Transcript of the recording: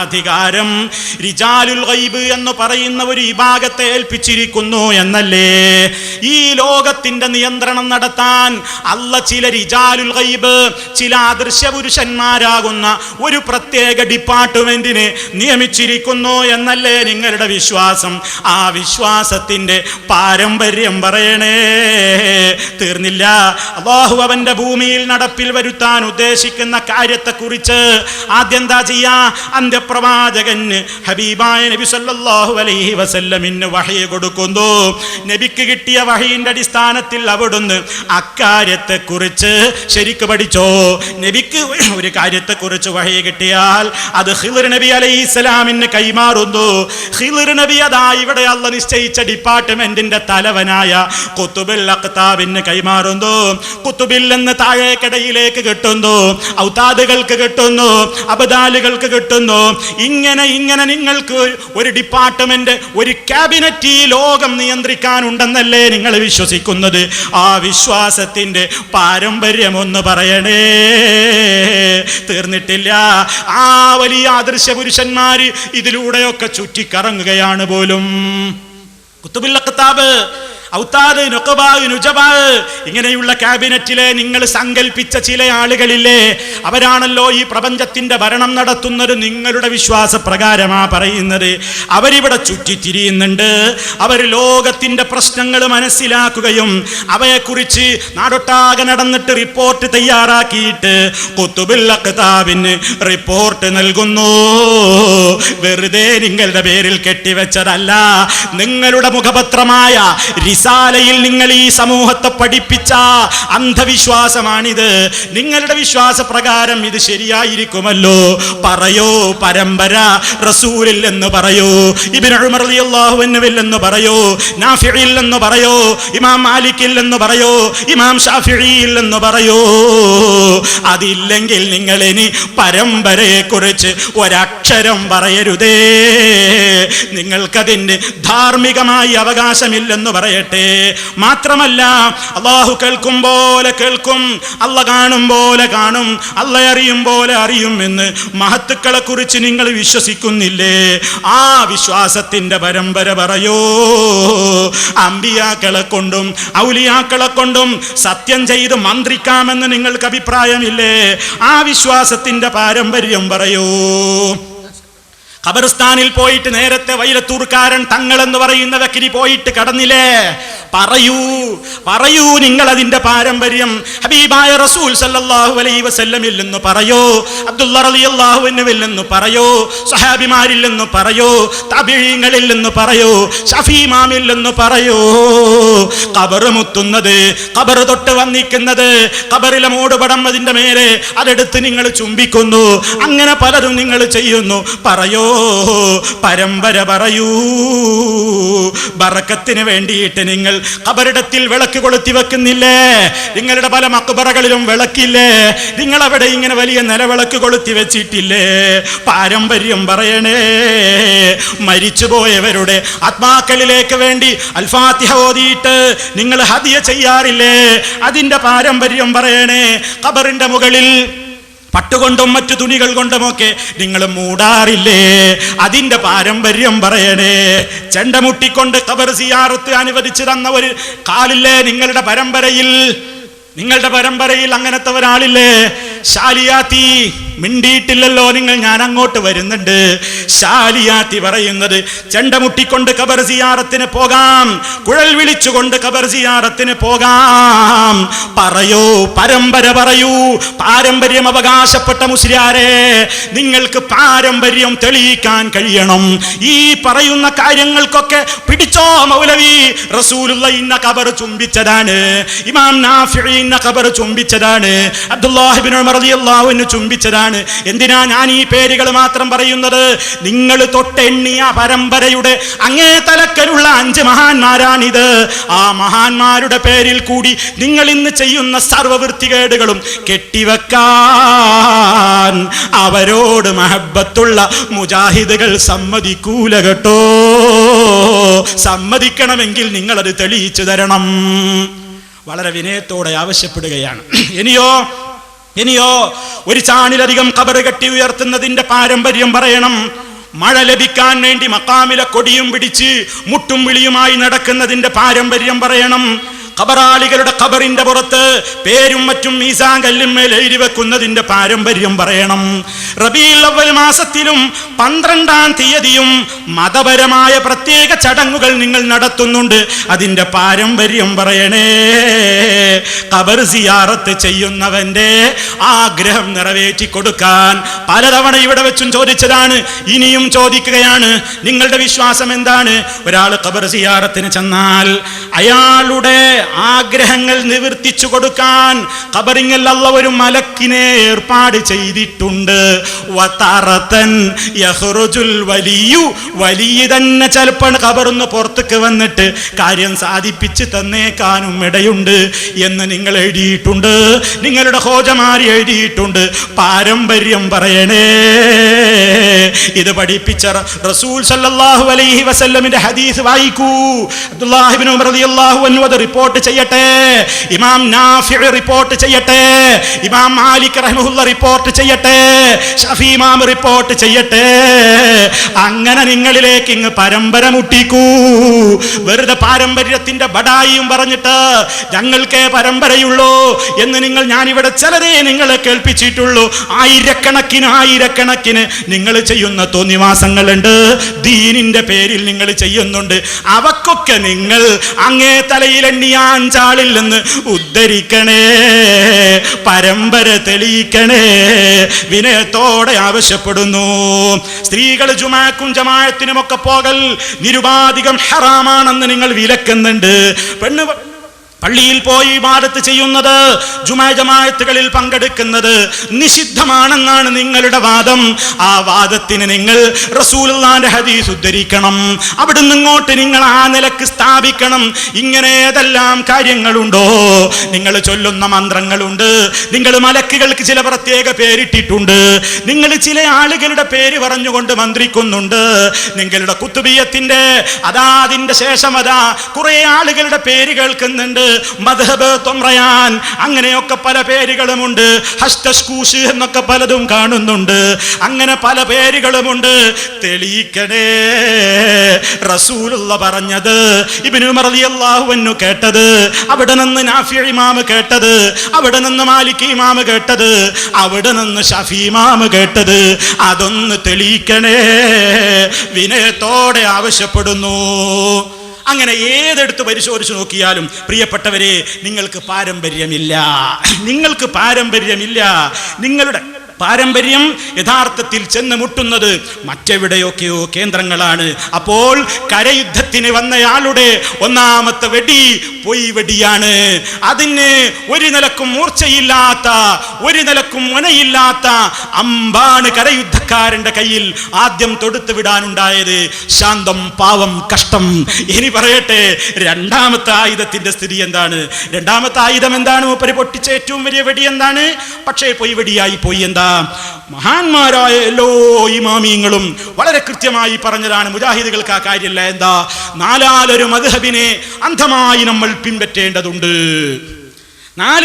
അധികാരം റിജാലുൽ ഗൈബ് എന്ന് പറയുന്ന ഒരു വിഭാഗത്തെ ഏൽപ്പിച്ചിരിക്കുന്നു എന്നല്ലേ? ഈ ലോകത്തിന്റെ നിയന്ത്രണം നടത്താൻ അല്ല ചില റിജാലുൽ ഗൈബ് ചില അദൃശ്യ പുരുഷന്മാരാകുന്ന ഒരു പ്രത്യേക ഡിപ്പാർട്ട്മെന്റിനെ നിയമിച്ചിരിക്കുന്നു എന്നല്ലേ നിങ്ങളുടെ വിശ്വാസം? ആ വിശ്വാസത്തിന്റെ പാരമ്പര്യം പറയണേ. തീർന്നില്ല. അള്ളാഹു അവന്റെ ഭൂമിയിൽ നടപ്പിൽ വരുത്താൻ ഉദ്ദേശിക്കുന്ന കാര്യത്തെക്കുറിച്ച് ആദ്യം എന്താ ചെയ്യാ അന്ത്യപ്രവാചകന് ഹബീബായ നബി സല്ലാഹു അലൈഹി വസല്ലമിന് വഹയ കൊടുക്കുന്നു. നബിക്ക് കിട്ടിയ വഹയിന്റെ അടിസ്ഥാനത്തിൽ അവിടുന്ന് അക്കാര്യത്തെക്കുറിച്ച് ശരിക്ക് പഠിച്ചോ? നബിക്ക് ഒരു കാര്യത്തെക്കുറിച്ച് വഹയ കിട്ടിയാൽ അത് ഹിലർ നബി അലൈഹി സ്വലാമിന് കൈമാറുന്നു. ഹിലർ നബി അതാ ഇവിടെ അല്ല നിശ്ചയിച്ച ഡിപ്പാർട്ട്മെന്റിന്റെ തലവനായ കുത്തുബിൽ അഖ്താബിന് കൈമാറുന്നു. കുത്തുബിൽ എന്ന് താഴേക്കടയിലേക്ക് കിട്ടുന്നു. ഔതാദുകൾക്ക് കിട്ടുന്നു. അബദാലുകൾക്ക് കിട്ടുന്നു. ഇങ്ങനെ ഇങ്ങനെ നിങ്ങൾക്ക് ഒരു ഡിപ്പാർട്ട്മെന്റ് ഒരു ക്യാബിനറ്റ് ഈ ലോകം നിയന്ത്രിക്കാനുണ്ടെന്നല്ലേ നിങ്ങൾ വിശ്വസിക്കുന്നത്? ആ വിശ്വാസത്തിന്റെ പാരമ്പര്യം ഒന്ന് പറയണേ. തീർന്നിട്ടില്ല. ആ വലിയ ആദർശ പുരുഷന്മാര് ഇതിലൂടെയൊക്കെ ചുറ്റിക്കറങ്ങുകയാണ് പോലും. കുത്തുബില്ല കിതാബ് ഔത്താദ് നൊക്കബാവ് നുജബാവ് ഇങ്ങനെയുള്ള ക്യാബിനറ്റിലെ നിങ്ങൾ സങ്കല്പിച്ച ചില ആളുകളില്ലേ? അവരാണല്ലോ ഈ പ്രപഞ്ചത്തിന്റെ ഭരണം നടത്തുന്നത് നിങ്ങളുടെ വിശ്വാസ പ്രകാരമാ പറയുന്നത്. അവരിവിടെ ചുറ്റിത്തിരിയുന്നുണ്ട്. അവർ ലോകത്തിന്റെ പ്രശ്നങ്ങൾ മനസ്സിലാക്കുകയും അവയെക്കുറിച്ച് നാടൊട്ടാകെ നടന്നിട്ട് റിപ്പോർട്ട് തയ്യാറാക്കിയിട്ട് കുത്തുബിൽ റിപ്പോർട്ട് നൽകുന്നു. വെറുതെ നിങ്ങളുടെ പേരിൽ കെട്ടിവെച്ചതല്ല നിങ്ങളുടെ മുഖപത്രമായ റിസാലയിൽ നിങ്ങൾ ഈ സമൂഹത്തെ പഠിപ്പിച്ച അന്ധവിശ്വാസമാണിത്. നിങ്ങളുടെ വിശ്വാസ പ്രകാരം ഇത് ശരിയായിരിക്കുമല്ലോ. പറയോ പരമ്പര റസൂലിൽ എന്ന് പറയോ അൻഹുവിൽ എന്ന് പറയോ നാഫിഇൽ എന്ന് പറയോ ഇമാം മാലിക്കിൽ എന്ന് പറയോ ഇമാം ഷാഫിഇയിൽ എന്ന് പറയോ. അതില്ലെങ്കിൽ നിങ്ങൾ ഇനി പരമ്പരയെക്കുറിച്ച് ഒരക്ഷരം പറയരുതേ. നിങ്ങൾക്കതിന്റെ ധാർമ്മികമായി അവകാശമില്ലെന്ന് പറയട്ടെ. മാത്രമല്ല അള്ളാഹു കേൾക്കും പോലെ കേൾക്കും അല്ല കാണും പോലെ കാണും അല്ല അറിയും പോലെ അറിയും എന്ന് മഹത്തുക്കളെ കുറിച്ച് നിങ്ങൾ വിശ്വസിക്കുന്നില്ലേ? ആ വിശ്വാസത്തിന്റെ പരമ്പര പറയോ. അമ്പിയാക്കളെ കൊണ്ടും ഔലിയാക്കളെ കൊണ്ടും സത്യം ചെയ്ത് മന്ത്രിക്കാമെന്ന് നിങ്ങൾക്ക് അഭിപ്രായമില്ലേ? ആ വിശ്വാസത്തിന്റെ പാരമ്പര്യം പറയൂ. ഖബർസ്ഥാനിൽ പോയിട്ട് നേരത്തെ വൈലത്തൂർക്കാരൻ തങ്ങൾ എന്ന് പറയുന്ന വ്യക്തി പോയിട്ട് കടന്നില്ലേ? പറയൂ പറയൂ നിങ്ങൾ അതിന്റെ പാരമ്പര്യം. ഹബീബായ റസൂൽ സല്ലല്ലാഹു അലൈഹി വസല്ലമിൽ നിന്ന് പറയോ അബ്ദുള്ള റളിയല്ലാഹു അൻഹുവിൽ നിന്ന് പറയോ സഹാബിമാരിൽ നിന്ന് പറയോ തബീങ്ങളിൽ നിന്ന് പറയോ ഷഫീമാമിൽ നിന്ന് പറയോ. ഖബർ മുത്തുന്നത് ഖബർ തൊട്ട് വന്നിക്കുന്നത് ഖബറിലെ മൂടുപടം അതിന്റെ മേലെ അതെടുത്ത് നിങ്ങൾ ചുംബിക്കുന്നു. അങ്ങനെ പലരും നിങ്ങൾ ചെയ്യുന്നു. പറയോ പരമ്പര പറയൂ. ബറക്കത്തിന് വേണ്ടിയിട്ട് നിങ്ങൾ കബറിടത്തിൽ വിളക്ക് കൊളുത്തി വെക്കുന്നില്ലേ? നിങ്ങളുടെ പല മക്കുബറകളിലും വിളക്കില്ലേ? നിങ്ങൾ അവിടെ ഇങ്ങനെ വലിയ നിലവിളക്ക് കൊളുത്തി വെച്ചിട്ടില്ലേ? പാരമ്പര്യം പറയണേ. മരിച്ചുപോയവരുടെ ആത്മാക്കളിലേക്ക് വേണ്ടി അൽഫാത്തിഹ ഓതിയിട്ട് നിങ്ങൾ ഹതിയ ചെയ്യാറില്ലേ? അതിന്റെ പാരമ്പര്യം പറയണേ. കബറിന്റെ മുകളിൽ പട്ടുകൊണ്ടും മറ്റു തുണികൾ കൊണ്ടുമൊക്കെ നിങ്ങൾ മൂടാറില്ലേ? അതിന്റെ പാരമ്പര്യം പറയണേ. ചെണ്ടമുട്ടിക്കൊണ്ട് കബർ സിയാറത്ത് അനുവദിച്ചു തന്ന ഒരു കാലില്ലേ നിങ്ങളുടെ പരമ്പരയിൽ? നിങ്ങളുടെ പരമ്പരയിൽ അങ്ങനത്തെ ഒരാളില്ലേ? ശാലിയാത്തി മിണ്ടിയിട്ടില്ലല്ലോ നിങ്ങൾ ഞാൻ അങ്ങോട്ട് വരുന്നുണ്ട്. ശാലിയാത്തി പറയുന്നത് ചെണ്ടമുട്ടിക്കൊണ്ട് കബർ സിയാറത്തിന് പോകാം. കുഴൽ വിളിച്ചുകൊണ്ട് കബർ സിയാറത്തിന് പോകാം. പറയൂ പരമ്പര പറയൂ. പാരമ്പര്യം അവകാശപ്പെട്ട മുസ്ലിയാരെ നിങ്ങൾക്ക് പാരമ്പര്യം തെളിയിക്കാൻ കഴിയണം. ഈ പറയുന്ന കാര്യങ്ങൾക്കൊക്കെ പിടിച്ചോ മൗലവി? റസൂലുള്ള ഇന്ന കബർ ചുംബിച്ചതാണ്. ഇമാം നാഫി ഇന്ന കബർ ചുംബിച്ചതാണ്. അബ്ദുല്ലാഹിബിൻ ഉമർ റളിയല്ലാഹു ചുംബിച്ചതാണ്. എന്തിനാ ഞാൻ ഈ പേരുകൾ മാത്രം പറയുന്നത്? നിങ്ങൾ തൊട്ടെണ്ണിയ പരമ്പരയുടെ അങ്ങേ തലക്കലുള്ള അഞ്ച് മഹാന്മാരാണിത്. ആ മഹാന്മാരുടെ പേരിൽ കൂടി നിങ്ങൾ ഇന്ന് ചെയ്യുന്ന സർവവൃത്തികേടുകളും കെട്ടിവെക്കാൻ അവരോട് മഹബത്തുള്ള മുജാഹിദുകൾ സമ്മതിക്കൂല കേട്ടോ. സമ്മതിക്കണമെങ്കിൽ നിങ്ങളത് തെളിയിച്ചു തരണം. വളരെ വിനയത്തോടെ ആവശ്യപ്പെടുകയാണ്. ഇനിയോ ഇനിയോ ഒരു ചാണിലധികം കബറ് കെട്ടി ഉയർത്തുന്നതിന്റെ പാരമ്പര്യം പറയണം. മഴ ലഭിക്കാൻ വേണ്ടി മക്കാമിലെ കൊടിയും പിടിച്ച് മുട്ടും വിളിയുമായി നടക്കുന്നതിന്റെ പാരമ്പര്യം പറയണം. ഖബറാളികളുടെ ഖബറിന്റെ പുറത്ത് പേരും മറ്റും മീസാൻ കല്ലുമേൽ എഴുതി വെക്കുന്നതിന്റെ പാരമ്പര്യം പറയണം. റബീൽ അവൽ മാസത്തിലും പന്ത്രണ്ടാം തീയതിയും മതപരമായ പ്രത്യേക ചടങ്ങുകൾ നിങ്ങൾ നടത്തുന്നുണ്ട്. അതിന്റെ പാരമ്പര്യം പറയണേ. ഖബർ സിയാറത്ത് ചെയ്യുന്നവന്റെ ആഗ്രഹം നിറവേറ്റി കൊടുക്കാൻ പലതവണ ഇവിടെ വെച്ചും ചോദിച്ചതാണ്. ഇനിയും ചോദിക്കുകയാണ്. നിങ്ങളുടെ വിശ്വാസം എന്താണ്? ഒരാൾ ഖബർ സിയാറത്തിന് ചെന്നാൽ അയാളുടെ ആഗ്രഹങ്ങൾ നിവർത്തിച്ചു കൊടുക്കാൻ കബറിങ്ങല്ല ഒരു മലക്കിനെ ഏർപ്പാട് ചെയ്തിട്ടുണ്ട്. വലിയു വലിയ തന്നെ ചിലപ്പോൾ ഖബറിന്ന് പുറത്തേക്ക് വന്നിട്ട് കാര്യം സാധിപ്പിച്ച് തന്നേക്കാനും ഇടയുണ്ട് എന്ന് നിങ്ങൾ എഴുതിയിട്ടുണ്ട്. നിങ്ങളുടെ ഹോജമാരി എഴുതിയിട്ടുണ്ട്. പാരമ്പര്യം പറയണേ. ഇത് പഠിപ്പിച്ച റസൂൽ സല്ലല്ലാഹു അലൈഹി വസല്ലമിന്റെ ഹദീസ് വായിക്കൂ. അബ്ദുല്ലാഹിബിൻ ഉമർ റളിയല്ലാഹു അൻഹു റിപ്പോർട്ട് ചെയ്യട്ടെ. ഇമാം നാഫിഉ റിപ്പോർട്ട് ചെയ്യട്ടെ. ഇമാം മാലിക് റഹ്മഹുല്ല റിപ്പോർട്ട് ചെയ്യട്ടെ. ഷഫി ഇമാം റിപ്പോർട്ട് ചെയ്യട്ടെ. അങ്ങനെ നിങ്ങളിലേക്ക് ഇങ്ങ് പരമ്പര മുട്ടിക്കൂ. വെറുതെ പാരമ്പര്യത്തിന്റെ ബടായിയും പറഞ്ഞിട്ട് ഞങ്ങൾക്കേ പരമ്പരയുള്ളൂ എന്ന് നിങ്ങൾ ഞാനിവിടെ ചിലരെ നിങ്ങളെ കേൾപ്പിച്ചിട്ടുള്ളൂ. ആയിരക്കണക്കിന് ആയിരക്കണക്കിന് നിങ്ങൾ ചെയ്യുന്ന തോന്നിവാസങ്ങളുണ്ട്. ദീനിന്റെ പേരിൽ നിങ്ങൾ ചെയ്യുന്നുണ്ട്. അവക്കൊക്കെ നിങ്ങൾ അങ്ങേ തലയിലെണ്ണിയാഞ്ചാളിൽ നിന്ന് ഉദ്ധരിക്കണേ. പരമ്പര തെളിയിക്കണേ. വിനയത്തോടെ ആവശ്യപ്പെടുന്നു. സ്ത്രീകൾ ജുമാക്കും ജമായത്തിനുമൊക്കെ പോകൽ നിരുപാധികം ഹറാമാണെന്ന് നിങ്ങൾ വിലക്കുന്നുണ്ട്. പെണ്ണ് പള്ളിയിൽ പോയി ഇബാദത്ത് ചെയ്യുന്നത് ജുമാ ജമായത്തുകളിൽ പങ്കെടുക്കുന്നത് നിഷിദ്ധമാണെന്നാണ് നിങ്ങളുടെ വാദം. ആ വാദത്തിന് നിങ്ങൾ റസൂലുള്ളാന്റെ ഹദീസ് ഉദ്ധരിക്കണം. അവിടുന്ന് ഇങ്ങോട്ട് നിങ്ങൾ ആ നിലയ്ക്ക് സ്ഥാപിക്കണം. ഇങ്ങനെ ഏതെല്ലാം കാര്യങ്ങളുണ്ടോ? നിങ്ങൾ ചൊല്ലുന്ന മന്ത്രങ്ങളുണ്ട്. നിങ്ങൾ മലക്കുകൾക്ക് ചില പ്രത്യേക പേരിട്ടിട്ടുണ്ട്. നിങ്ങൾ ചില ആളുകളുടെ പേര് പറഞ്ഞുകൊണ്ട് മന്ത്രിക്കുന്നുണ്ട്. നിങ്ങളുടെ കുത്തുബിയത്തിന്റെ അതാ അതിന്റെ ശേഷം അതാ കുറേ ആളുകളുടെ പേര് കേൾക്കുന്നുണ്ട്. മദ്ഹബ് തൊമ്രയാൻ. അങ്ങനെയൊക്കെ പല പേരുകളുമുണ്ട്. ഹസ്തസ്കൂസ് എന്നൊക്കെ പലതും കാണുന്നുണ്ട്. അങ്ങനെ പല പേരുകളുമുണ്ട്. തെളിയിക്കണേ. റസൂലുള്ള പറഞ്ഞത് ഇബ്നു അൻഹു കേട്ടത്. അവിടെ നിന്ന് നാഫി ഇമാമ് കേട്ടത്. അവിടെ നിന്ന് മാലിക് ഇമാമ് കേട്ടത്. അവിടെ നിന്ന് ഷഫി ഇമാമ് കേട്ടത്. അതൊന്ന് തെളിയിക്കണേ. വിനയത്തോടെ ആവശ്യപ്പെടുന്നു. അങ്ങനെ ഏതെടുത്ത് പരിശോധിച്ച് നോക്കിയാലും പ്രിയപ്പെട്ടവരെ നിങ്ങൾക്ക് പാരമ്പര്യമില്ല. നിങ്ങൾക്ക് പാരമ്പര്യമില്ല. നിങ്ങളുടെ പാരമ്പര്യം യഥാർത്ഥത്തിൽ ചെന്ന് മുട്ടുന്നത് മറ്റെവിടെയൊക്കെയോ കേന്ദ്രങ്ങളാണ്. അപ്പോൾ കരയുദ്ധത്തിന് വന്നയാളുടെ ഒന്നാമത്തെ വെടി പൊയ് വെടിയാണ്. അതിന് ഒരു നിലക്കും മൂർച്ചയില്ലാത്ത ഒരു നിലക്കും മുനയില്ലാത്ത അമ്പാണ് കരയുദ്ധക്കാരന്റെ കയ്യിൽ ആദ്യം തൊടുത്തു വിടാനുണ്ടായത് ശാന്തം പാവം കഷ്ടം. ഇനി പറയട്ടെ രണ്ടാമത്തെ ആയുധത്തിന്റെ സ്ഥിതി എന്താണ്? രണ്ടാമത്തെ ആയുധം എന്താണ്? മൂപ്പര് പൊട്ടിച്ച ഏറ്റവും വലിയ വെടി എന്താണ്? പക്ഷേ പൊയ് വെടിയായി പോയി എന്താ? മഹാന്മാരായ എല്ലോ ഇമാമിയങ്ങളും വളരെ കൃത്യമായി പറഞ്ഞതാണ് മുജാഹിദുകൾക്ക് ആ കാര്യമില്ല. എന്താ? നാലാലൊരു മധുഹബിനെ അന്ധമായി നമ്മൾ പിൻപറ്റേണ്ടതുണ്ട്. നാല്